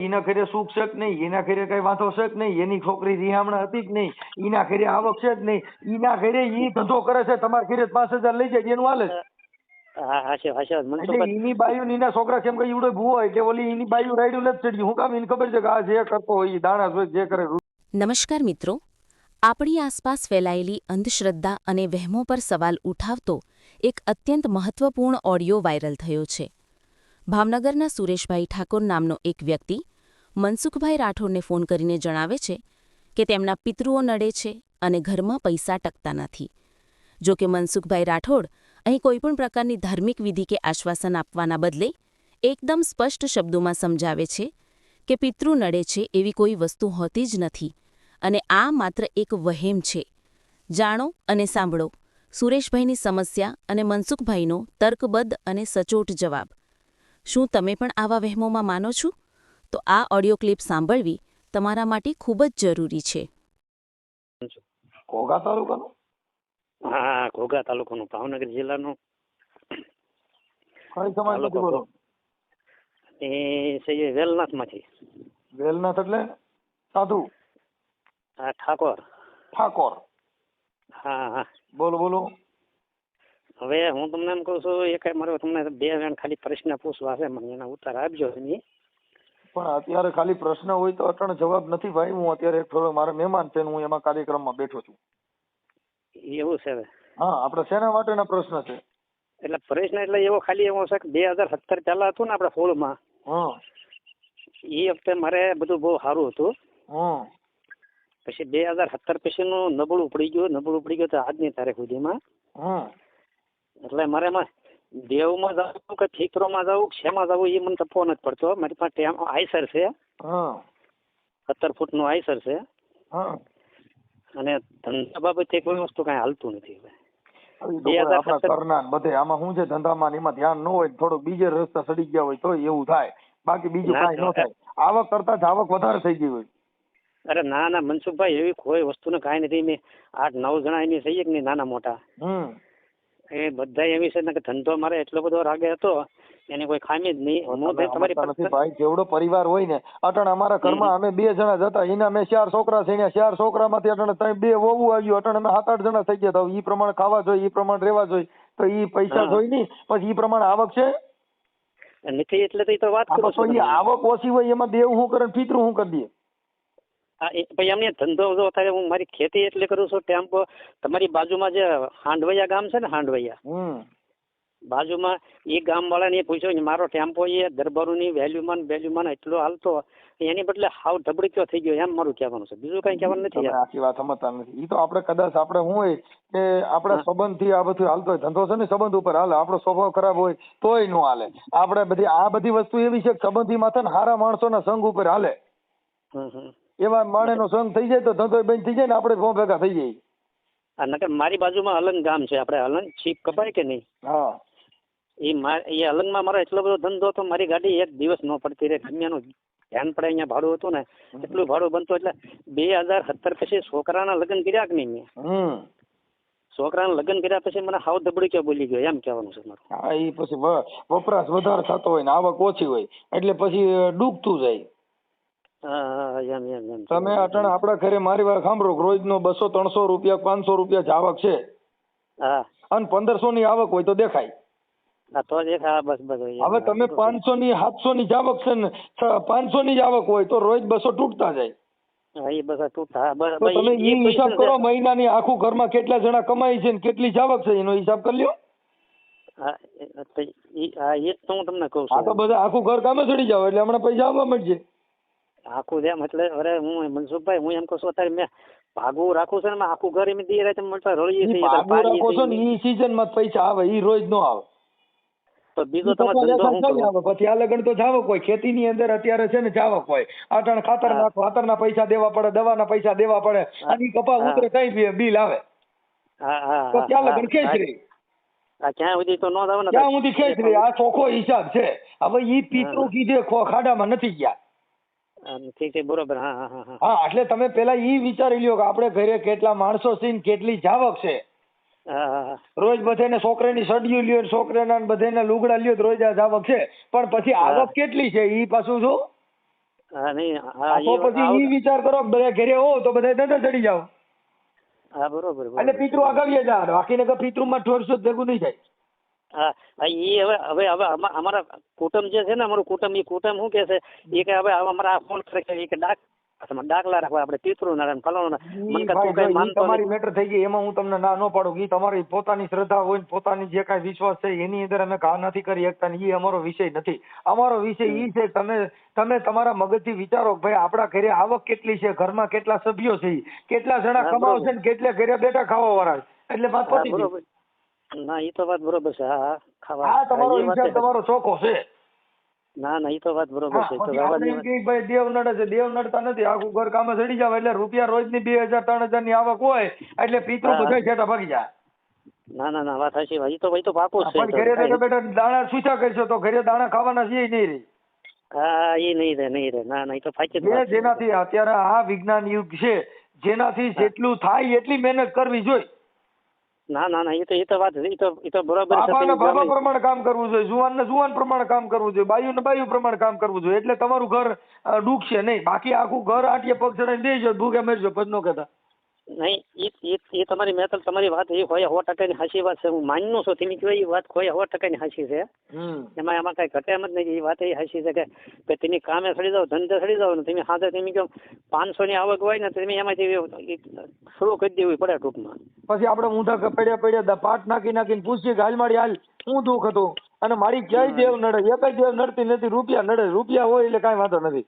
એના ઘરે સુખ છે કે નહીં? એના ઘરે કઈ વાંધો છે કે નહીં? એની છોકરી રિહામણા હતી કે નહીં? એના ઘરે આવક છે કે નહીં? એના ઘરે એ ધંધો કરે છે તમારા ઘરે પાંચ હજાર લઈ જાય એનું હાલે. હા એની બાયુ ને એના છોકરા કેમ કઈ ઉડે ભૂવો એટલે ઓલી એની બાયુ રાયડું નથી ચડી હું કામ એને ખબર છે કે આ જે કરતો હોય ઈ દાણા જોઈ જે કરે. નમસ્કાર મિત્રો. આપણી આસપાસ ફેલાયેલી અંધશ્રદ્ધા અને વહેમો પર સવાલ ઉઠાવતો એક અત્યંત મહત્વપૂર્ણ ઓડિયો વાયરલ થયો છે. ભાવનગરના સુરેશભાઈ ઠાકોર નામનો એક વ્યક્તિ મનસુખભાઈ રાઠોડને ફોન કરીને જણાવે છે કે તેમના પિતૃઓ નડે છે અને ઘરમાં પૈસા ટકતા નથી. જો કે મનસુખભાઈ રાઠોડ અહીં કોઈપણ પ્રકારની ધાર્મિક વિધિ કે આશ્વાસન આપવાના બદલે એકદમ સ્પષ્ટ શબ્દોમાં સમજાવે છે કે પિતૃ નડે છે એવી કોઈ વસ્તુ હોતી જ નથી અને આ માત્ર એક વહેમ છે. જાણો અને સાંભળો. સુરેશભાઈની સમસ્યા અને મનસુખભાઈનો તર્કબદ્ધ અને સચોટ જવાબ. શું તમે પણ આવા વહેમોમાં માનો છો? તો આ ઓડિયો ક્લિપ સાંભળવી તમારા માટે ખૂબ જ જરૂરી છે. ઘોઘા તાલુકાનું? હા ઘોઘા તાલુકાનું ભાવનગર જિલ્લાનું. કઈ સમાજ નથી બોલો? એ છે એ વેલનાથમાંથી. વેલનાથ એટલે સાધુ? હા ઠાકોર. ઠાકોર. હા હા. બોલો બોલો. હવે હું તમને એમ કહું છું એક મારો તમને બે જણ ખાલી પ્રશ્ન પૂછવા છે મને એના ઉત્તર આપજો તમે. પણ અત્યારે ખાલી પ્રશ્ન હોય તો અટણ જવાબ નથી ભાઈ. હું અત્યારે થોડો મારા મહેમાન છે હું એમાં કાર્યક્રમમાં બેઠો છું. એવું છે હા આપણે શેના માટેના પ્રશ્ન છે? એટલે પ્રશ્ન એટલે એવો ખાલી એવો છે કે બે હજાર સત્તર પહેલા હતું ને આપણે સોળમાં હં. એ વખતે મારે બધું બહુ સારું હતું. હં. પછી બે હજાર સત્તર પછીનું નબળું પડી ગયું. નબળું પડી ગયું તો આજની તારીખ સુધીમાં. હં. એટલે મારે એમાં દેવમાં જવું કે ઠીકરોમાં જવું કે શેમાં જવું એ મને તો ફોન જ પડતો મારી પાસે ટેમ આઈસર છે. સત્તર ફૂટનું આઈસર છે. અને ધંધા બાબતે કોઈ વસ્તુ કાંઈ હાલતું નથી ને બધે આમાં શું છે? ધંધામાં એમાં ધ્યાન ન હોય થોડોક બીજે રસ્તા સડી ગયા હોય તો એવું થાય. બાકી બીજું ના, કાંઈ ન થાય. આવક કરતા જ આવક વધારે થઈ ગઈ હોય. અરે ના ના મનસુખભાઈ એવી કોઈ વસ્તુને કાંઈ નથી. મેં આઠ નવ જણા એની થઈએ કે નાના મોટા. હમ. એ બધા એવી છે કે ધંધો મારે એટલો બધો રાગે હતો એની કોઈ ખામી જ નહીં. હું તમારી પાસે ભાઈ જેવડો પરિવાર હોય ને અટણ અમારા ઘરમાં અમે બે જણા જતા એના અમે ચાર છોકરા છે એના ચાર છોકરામાંથી અટણ ત્રણ બે વહુ આવ્યું અટણ અમે સાત આઠ જણા થઈ ગયા તો ઈ પ્રમાણે ખાવા જોઈએ ઈ પ્રમાણે રહેવા જોઈએ. તો ઈ પૈસા જોઈ નહીં પછી ઈ પ્રમાણે આવક છે? નથી એટલે તો વાત કરો છું. આવક ઓછી હોય એમાં દેવ હું કરે પિતૃ હું કરી દે હા એ અમને ધંધો જો અત્યારે હું મારી ખેતી એટલે કરું છું ટેમ્પો. તમારી બાજુમાં જે હાંડવૈયા ગામ છે ને હાંડવૈયા. બાજુમાં એ ગામ ગામવાળાને પૂછ્યું કે મારો ટેમ્પો એ દરબારોની વેલ્યુમાં વેલ્યુમાન એટલો હાલતો એની બદલે હાવ ઢબડીક્યો થઈ ગયો એમ મારું કહેવાનું છે. બીજું કઈ કહેવાનું નથી આખી વાત સમજતા નથી. એ તો આપણે કદાચ આપણે શું હોય કે આપણા સંબંધ સંબંધથી આ બધું હાલતો હોય. ધંધો છે ને સંબંધ ઉપર હાલે. આપણો સ્વભાવ ખરાબ હોય તોય નો હાલે. આપણે બધી આ બધી વસ્તુ એવી છે કે સંબંધી માથે ને સારા માણસોના સંઘ ઉપર હાલે. હમ હમ. એવા માણેનો સંગ થઈ જાય તો ધંધો બંધ થઈ જાય ને આપણે ભો ભેગા થઈ જાય નકર મારી બાજુમાં અલંગ ગામ છે. આપણે અલંગ છીપ કપાય કે નહીં? હા. એ મા એ અલંગમાં મારો એટલો બધો ધંધો હતો મારી ગાડી એક દિવસ ન પડતી રહે. ગમે ધ્યાન પડે અહીંયા ભાડું હતું ને એટલું ભાડું બનતું એટલે બે હજાર સત્તર પછી છોકરાના લગ્ન કર્યા કે નહીં મેં? છોકરાના લગ્ન કર્યા પછી મને હાવ દબડી કે બોલી ગયો. એમ કહેવાનું છે મારું. હા એ પછી વપરાશ વધારે થતો હોય ને આવક ઓછી હોય. એટલે પછી ડૂબતું જાય. તમે અટણ આપણા ઘરે મારી વાર સાંભળો. રોજ નો બસો ત્રણસો રૂપિયા પાંચસો રૂપિયા જ આવક છે. અને પંદરસો ની આવક હોય તો દેખાય. હવે તમે પાંચસો ની સાતસો ની જાવક આવક છે ને પાંચસો ની જ આવક હોય તો રોજ બસો તૂટતા જાય. એ તમે ઈ- હિસાબ કરો છે. મહિનાની આખું ઘરમાં કેટલા જણા કમાય છે ને કેટલી આવક છે એનો હિસાબ કરી લ્યો. હા એ- તો હા તમને કહું આ તો બધા આખું ઘર કામે ચડી જાવ એટલે હમણાં પૈસા આવવા મળશે આખું જેમ એટલે અરે હું મનસુખભાઈ હું એમ કહું છું અત્યારે મેં ભાગવું રાખું છે ને આખું ઘર એમ દી રાતે મળતા રળીએ છીએ ભાગવું રાખો છો ને ઈ સીઝનમાં પૈસા આવે ઈ રોજ નો આવે. તો બીજો તમે ધંધો હું? આવે પછી આ લગન તો જાવક હોય ખેતી ની અંદર અત્યારે છે ને જાવક હોય. આટણ ખાતર ખાતર ના પૈસા દેવા પડે દવાના પૈસા દેવા પડે. અને કપા ઉતરે કઈ બિલ આવે. હા હા તો ત્યાં લગન ખેંચરી હા, ક્યાં સુધી તો નો જાવ ને ક્યાં સુધી ખેંચરી આ ચોખ્ખો હિસાબ છે. હવે ઈ પિતૃ કીધે ખો- ખાડામાં નથી ગયા. ઠીક છે બરોબર હા હા હા હા. એટલે તમે પેલા ઈ વિચારી લ્યો કે આપણે ઘરે કેટલા માણસો છે ને કેટલી જાવક છે. રોજ બધાને છોકરાની સડિયું લ્યો છોકરાના બધાને લુગડા લ્યો રોજ આ જાવક છે. પણ પછી. આવક કેટલી છે ઈ પાછું જો તો પછી ઈ વિચાર કરો બધા ઘરે હો તો બધા ધંધે ચડી જાવ. હા બરોબર એટલે. પિતૃ આગાવીએ જા બાકી નકર પિતૃમાં ઠોરશો જ ભેગું નહીં થાય. હા એ હવે હવે હવે અમારા કુટુંબ જે છે ને અમારું કુટુંબ એ કુટુંબ શું કે છે? એ કે હવે અમારા આ ફોન કરે છે કે ડાક દાખલા રાખવા આપણે પિતૃ નારાયણ ફલાણું ના. મને તું કઈ માનતો તમારી મેટર થઈ ગઈ એમાં હું તમને ના ન પાડું. કે તમારી પોતાની શ્રદ્ધા હોય પોતાની જે કાંઈ વિશ્વાસ છે એની અંદર અમે ઘા નથી કરી શકતા એ અમારો વિષય નથી. અમારો વિષય એ છે તમે તમે તમારા મગજથી વિચારો ભાઈ આપણા ઘરે આવક કેટલી છે ઘરમાં કેટલા સભ્યો છે કેટલા જણા કમાવશે ને કેટલા ઘરે બેઠા ખાવા વાળા છે. એટલે વાત પતી ના એ તો વાત બરોબર છે. હા ખાવા આ તમારો છે. તમારો ચોખ્ખો છે. ના ના એ તો વાત બરોબર છે. તો કે ભાઈ દેવ નડે છે દેવ નડતા નથી. આખું ઘર કામે ચડી જાવ એટલે રૂપિયા રોજની બે હજાર ત્રણ હજારની આવક હોય એટલે પિતૃ બધા છેટા ભાગી જાય. ના ના ના વાત સાચી ભાઈ તો ભાઈ તો પાકો છે. પણ ઘરે બેઠા બેટા દાણા સુચા કરશો તો ઘરે દાણા ખાવાના છે નહીં રે. હા એ નહીં રે નહીં રે. ના ના એ તો છે. જેનાથી અત્યારે આ વિજ્ઞાન યુગ છે જેનાથી જેટલું થાય એટલી મહેનત કરવી જોઈએ. ના ના ના એ તો એ તો વાત એ તો એ તો બરાબર છે બાપાને બાપા પ્રમાણે કામ કરવું જોઈએ જુવાનને જુવાન પ્રમાણે કામ કરવું જોઈએ બાયુને બાયુ પ્રમાણે કામ કરવું જોઈએ એટલે તમારું ઘર ડૂબશે નહીં બાકી આખું ઘર આટીએ પગ ચડાઈને દેજો ભૂખે મરજો પદ નો કહેતા. નહીં એ ઈ તમારી મેં તો તમારી વાત એ હોય સો ટકાની હાચી વાત છે. હું માનનું છું તમે કહો એ વાત હોય સો ટકાની હાચી છે? એમાં એમાં કઈ ઘટે એમ જ નહીં એ વાત એ હાસી છે કે તમે કામે સડી જાઓ ધંધે સડી જાઓ ને તમે સાથે તમે કહો પાંચસો ની આવક હોય ને તમે એમાંથી શરૂ કરી દેવી પડે ટૂંકમાં. પછી આપણે ઊંધા પડ્યા પડ્યા પાટ નાખી નાખીને પૂછીએ કે હાલ મારી હાલ શું દુઃખ હતું? અને મારી ક્યાંય દેવ નડે એક જ દેવ નડતી નથી રૂપિયા નડે રૂપિયા હોય એટલે કાંઈ વાંધો નથી.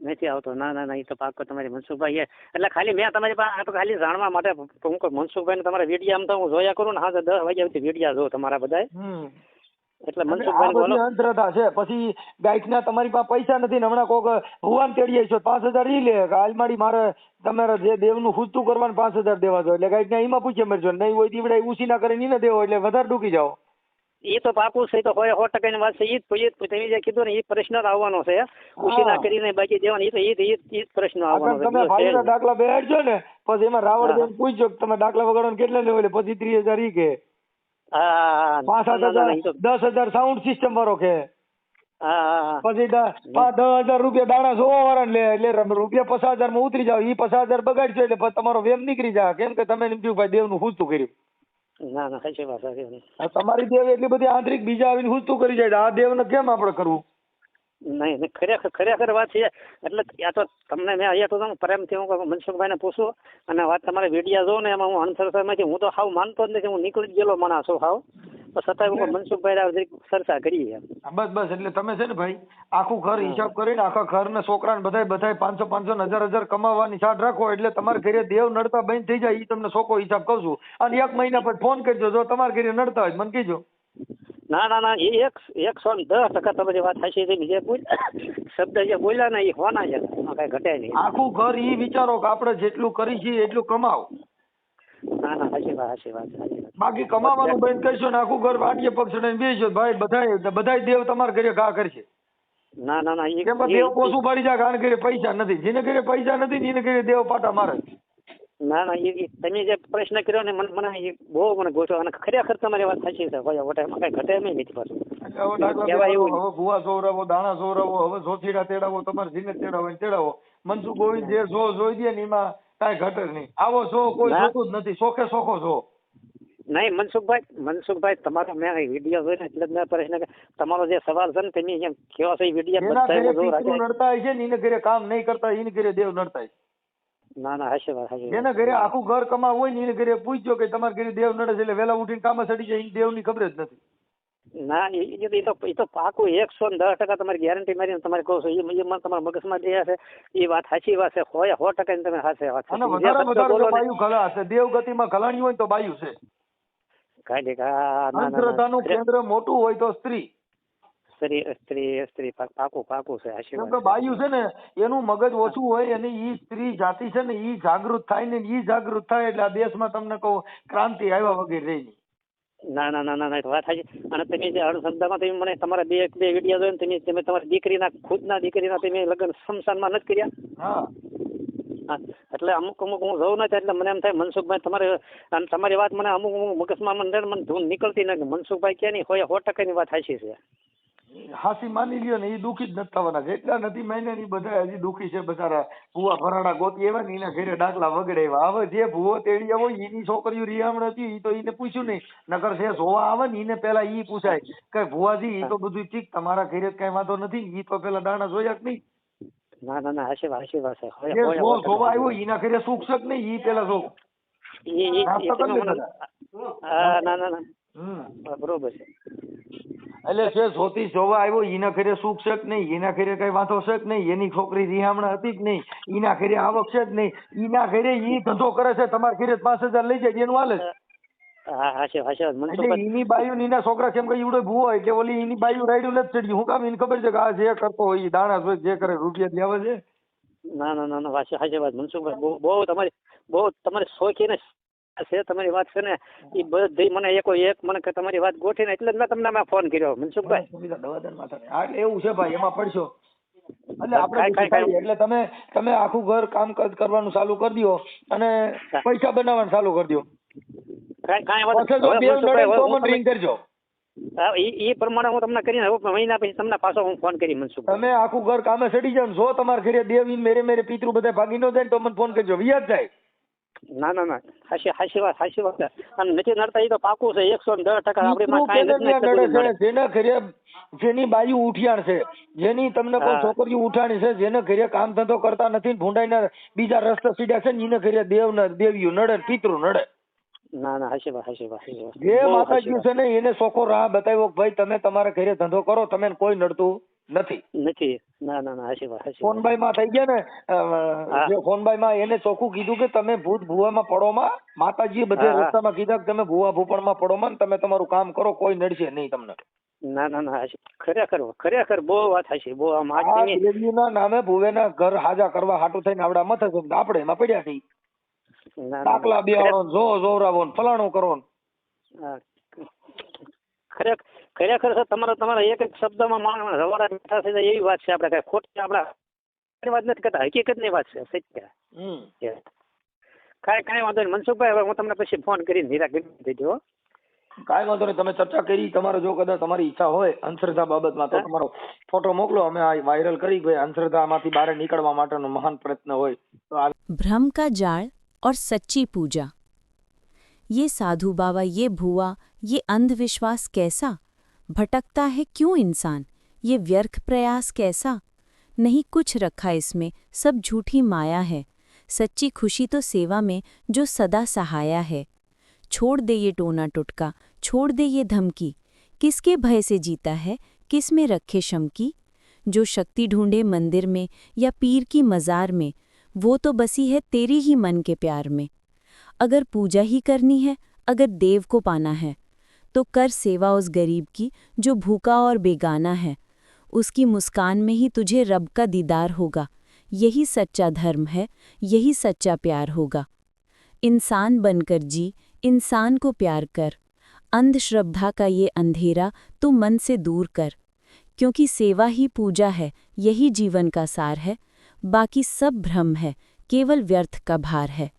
નથી આવતો. ના ના ના એ તો પાકો તમારી મનસુખભાઈ એટલે ખાલી મેં તમારી પાસે આ તો ખાલી જાણવા માટે હું કોઈ મનસુખભાઈ તમારા વિડીયા આમ તો હું જોયા કરું ને હા દસ વાગ્યા સુધી વિડીયા જોઉં તમારા બધા એટલે મનસુખભાઈ બોલો. અંતરતા છે. પછી ગાયકના તમારી પાસે પૈસા નથી ને હમણાં કોક ભુવાન તેડીએ છો પાંચ હજાર ઈ લે. આલમાડી મારે તમારે જે દેવનું ખૂજતું કરવાનું પાંચ હજાર દેવા દો. એટલે ગાયકના એમાં પૂછે મરજો. નહીં હોય દીવડા ઉછી ના કરીને ની ન દેવો. એટલે વધારે ડૂકી જાઓ. એ તો પાકું છે તો હોય સો ટકાની વાત છે એ જ એ તમે જે કીધું ને એ પ્રશ્ન જ આવવાનો છે. ખુશી ના કરીને બાકી દેવાનું એ તો એ જ એ જ- પ્રશ્ન આવવાનો છે તમે ફાઈલ દાખલા બેહાડજો ને પછી એમાં રાવણ બેન પૂછજો કે તમે દાખલા વગાડવાનું કેટલા લેવો એટલે પછી ત્રીસ હજાર ઈ કે. હા હા હા પાંચ સાત ના, ના, હજાર દસ હજાર સાઉન્ડ સિસ્ટમ વાળો કે. હા હા હા પછી દસ હજાર રૂપિયા દાણા સોવા વાળા લે એટલે રૂપિયા પચાસ હજારમાં ઉતરી જાવ ઈ પચાસ હજાર બગાડશો એટલે તમારો વેમ નીકળી જાય. કેમ કે તમે એમ ભાઈ દેવનું ખૂજતું કર્યું. ના ના કઈ છે સાચી વાત. આ તમારી દેવ એટલી બધી આંતરિક બીજા આવીને ખૂજતું કરી જાય? આ આ દેવને કેમ આપણે કરવું? નહીં નહીં ખરેખર ખરેખર વાત છે. એટલે આ તો તમને મેં અહીંયા તો તમે પ્રેમથી હું મનસુખભાઈને પૂછું અને વાત તમારે વિડીયા જોઉં ને એમાં હું અનસરસામાંથી હું તો હાવ માનતો જ નથી હું નીકળી જ ગયેલો માણસ છું હાવ. તો છતાંય હું મનસુખભાઈ આ ચર્ચા કરીએ બસ બસ એટલે તમે છે ને ભાઈ આખું ઘર હિસાબ કરીને આખા ઘર ને છોકરા છોકરાને બધાય બધાય પાંચસો પાંચસો ને હજાર હજાર કમાવાની સાઠ રાખો એટલે તમારે ઘરે દેવ નડતા બંધ થઈ જાય એ તમને સોકો હિસાબ કહું છું. અને એક મહિના પછી ફોન કરજો જો તમારા ઘરે નડતા હોય મને કહેજો. ના ના ના એ એક એકસો ને દસ ટકા તમારી વાત થશે છે જે બોલ શબ્દ જે બોલ્યા ને એ હોના છે કાંઈ ઘટે નહીં. આખું ઘર એ વિચારો કે આપણે જેટલું કરી છીએ એટલું કમાવ ના ના સાચી વાત સાચી વાત સાચી વાત. બાકી કમાવાનું બંધ કરશો ને આખું ઘર વાટીએ પગ બેસજો ભાઈ બધા બધા દેવ તમારા ઘરે ઘા કરશે. ના ના ના કેમ દેવ પોસું પડી જાય કે ઘરે પૈસા નથી. જેને ઘરે પૈસા નથી જેને ઘરે દેવ પાટા મારે ના ના એ- તમે જે પ્રશ્ન કર્યો ને મને મને બહુ મને ગોઠો અને ખરેખર તમારી વાત સાચી છે ભાઈ ઓટા એમાં કાંઈ ઘટે નહીં નથી પાછું કહેવાય એવું? હવે ભૂવા સોવરાવો દાણા સોવરાવો હવે સોથીડા તેડાવો તમારે જીને તેડાવો તેડાવો. મનસુ ગોવિંદ જે જો જોઈ દે ને એમાં કાંઈ ઘટે નહીં. આવો છો કોઈ. જોતું જ નથી. શોખે શોખો છો. નહીં મનસુખભાઈ મનસુખભાઈ તમારો મેં વીડિયો જોઈને એટલે જ મેં પ્રશ્ન તમારો જે સવાલ છે ને તેની જેમ કેવા છે વીડિયો. નડતા છે ને એને ઘરે કામ નહીં કરતા એને ઘરે દેવ નડતા ના ના હશે હશે એના ઘરે આખું ઘર કમાવું હોય ને એને ઘરે પૂછજો કે તમારા ઘરે દેવ નડે છે એટલે વેલા ઉઠીને કામ સડી જાય એને દેવની ખબર જ નથી. ના એ તો- એ તો પાકું એકસો ને દસ ટકા તમારી ગેરંટી મારીને તમારે કહો છો એ મને તમારા મગજમાં જે છે એ વાત સાચી વાત છે હોય સો ટકા ને તમે હશે વાત છે ને, હશે. દેવ ગતિમાં ખલાણી હોય તો બાયું છે. કાંઈ. અંધશ્રદ્ધાનું કેન્દ્ર મોટું હોય તો સ્ત્રી. સ્ત્રી સ્ત્રી સ્ત્રી પાકું પાકું છે આશીર્વાદ કે બાયુ છે ને એનું મગજ ઓછું હોય અને ઈ સ્ત્રી જાતિ છે ને ઈ જાગૃત થાય ને ઈ જાગૃત થાય એટલે આ દેશમાં તમને કહું ક્રાંતિ આવ્યા વગર રહી. ના ના ના ના ના, વાત સાચી. અને તમે જે અણસંધામાં તમે મને તમારા બે બે વીડિયો જોઈને તમે તમે તમારી દીકરીના ખુદના દીકરીના તમે લગ્ન શમશાનમાં નથી કર્યા? હા, એટલે અમુક અમુક હું જોઉં નથી, એટલે મને એમ થાય, મનસુખભાઈ, તમારે અને તમારી વાત મને અમુક અમુક મગજમાં મને મને ધૂન નીકળતી નથી. મનસુખભાઈ કે નહીં, હોય, સો ટકાની વાત હાચી છે. હાસી માની લ્યો ને એ દુઃખી જ નથી થવાના. જેટલા નથી માન્યા ની બધા હજી દુઃખી છે બધા ભૂવા ભરાડા ગોતી એવા ને, એના ઘરે ડાકલા વગડે એવા હવે જે ભૂવો તેડી આવો એની છોકરીઓ રિયામણ હતી એ તો એને પૂછ્યું નહીં. નગર જે જોવા આવે ને, એને પેલા ઈ પૂછાય. કે ભુવાજી એ તો બધું ઠીક, તમારા ઘરે કઈ વાંધો નથી ઈ તો પેલા દાણા જોયા કે નહીં. ના ના ના હશે હશે હશે. જે જો. જોવા આવ્યો એના ઘરે સુખ છે ને ઈ પેલા જો. ના ના ના. બરોબર છે. એટલે છે જ્યોતિષ જોવા આવ્યો એના ઘરે સુખ છે કે નહીં એના ઘરે કઈ વાંધો છે કે નહીં એની છોકરી રિહામણ હતી કે નહીં એના ઘરે આવક છે કે નહીં એના ઘરે ઈ ધંધો કરે છે તમારા ઘરે પાંચ હજાર લઈ જાય એનું હાલે છે. હા આશીર્વાદ આશીર્વાદ એની બાયુ ને છોકરા કેમ કે ઈવડો ભૂવો હોય કે ઓલી એની બાયુ રાયડું નથી ચડ્યું હું કામ એને ખબર છે કે આ જે કરતો હોય ઈ દાણા જોઈ જે કરે રૂપિયા જ છે ના ના ના ના આશી- આશીર્વાદ મનસુખભાઈ બહુ બહુ તમારી બહુ તમારી શોખીને છે તમારી વાત છે ને એ બધી મને એકો એક મને કે તમારી વાત ગોઠીને એટલે જ મેં તમને મેં ફોન કર્યો મનસુખભાઈ દવાદાર માથાને. હા, એવું છે ભાઈ એમાં પડશો એટલે આપણે. એટલે તમે તમે આખું ઘર કામકાજ કરવાનું ચાલુ કરી દો અને પૈસા બનાવવાનું ચાલુ કરી દો કાંઈ કાંઈ વાંધો પછી જો હવે બેવ મનસુખભાઈ, નડે તો હવે હું મને ring તમને- કરજો હા, ઈ ઈ પ્રમાણે હું તમને કરીને હવે મહિના પછી તમને પાછો હું ફોન કરી મનસુખભાઈ તમે આખું ઘર કામે ચડી જાવ જો તમારા ઘરે દેવી મેરે મેરે પિતૃ બધા ભાગી ન જાય તો મને ફોન કરજો. વ્યાજ જાય. ના ના ના. હાશી હાશી વાત હાશી વાત. અને નથી નડતા એ તો પાકું છે એકસો ને દસ ટકા. આપણી જેના ઘરે જેની બાયુ ઉઠિયાણ છે. જેની તમને કોઈ હા. છોકરીઓ ઉઠાણી છે જેને ઘરે કામ ધંધો કરતા નથી ને ભૂંડાઈને બીજા રસ્તા સીડ્યા છે ને એને ઘરે દેવ ને દેવીઓ નડે પિતૃ નડે. ના ના હશે ભાઈ હશે ભાઈ જે માતાજી છે ને એને ચોખ્ખો રાહ બતાવ્યો ભાઈ તમે તમારા ઘરે ધંધો કરો તમે કોઈ નડતું નથી. નથી. ના ના ના હશે ભાઈ હશે ફોનભાઈ માં થઈ ગયા ને જે ફોનભાઈ માં એને ચોખ્ખું કીધું કે તમે ભૂત ભુવામાં પડોમાં માતાજીએ બધે. રસ્તામાં કીધા કે તમે ભુવા ભૂપણમાં પડોમાં ને તમે તમારું કામ કરો કોઈ નડશે નહીં તમને. ના ના ના હશે. ખરેખર ખરેખર બહુ વાત હશે બહુ આમ આજની નામે ભુવેના ઘર હાજા કરવા હાટું થઈને આવડા મથક આપડે આપણે એમાં પડ્યા છીએ ના, ના, ના. દાખલા બેહાડો જો જોવરાવો ફલાણું કરો ખરેખર સર તમારા તમારા એક એક શબ્દમાં માણસ રવાડા બેઠા થઈ એવી વાત છે આપણે. કઈ ખોટી આપણા વાત નથી કરતા હકીકતની વાત છે સત્ય. કાંઈ કાંઈ વાંધો નહીં. મનસુખભાઈ હવે હું તમને પછી ફોન કરી હીરા કરી દેજો કાંઈ વાંધો નહીં. તમે ચર્ચા કરી. તમારો જો કદાચ તમારી ઈચ્છા હોય અંશ્રદ્ધા બાબતમાં તો તમારો ફોટો મોકલો. અમે આ વાયરલ કરી ભાઈ અંશ્રદ્ધામાંથી બહાર નીકળવા માટેનો મહાન પ્રયત્ન હોય ભ્રમ કા જાળ और सच्ची पूजा। ये साधु बाबा, ये भुआ, ये अंधविश्वास कैसा? भटकता है क्यों इंसान? ये व्यर्थ प्रयास कैसा? नहीं कुछ रखा इसमें, सब झूठी माया है। सच्ची खुशी तो सेवा में, जो सदा सहाया है। छोड़ दे ये टोना टुटका, छोड़ दे ये धमकी। किसके भय से जीता है? किसमें रखे शमकी जो शक्ति ढूंढे मंदिर में या पीर की मजार में वो तो बसी है तेरी ही मन के प्यार में। अगर पूजा ही करनी है, अगर देव को पाना है तो कर सेवा उस गरीब की जो भूखा और बेगाना है। उसकी मुस्कान में ही तुझे रब का दीदार होगा। यही सच्चा धर्म है, यही सच्चा प्यार होगा। इंसान बनकर जी, इंसान को प्यार कर। अंधश्रद्धा का ये अंधेरा तू मन से दूर कर। क्योंकि सेवा ही पूजा है, यही जीवन का सार है बाकी सब भ्रम है केवल व्यर्थ का भार है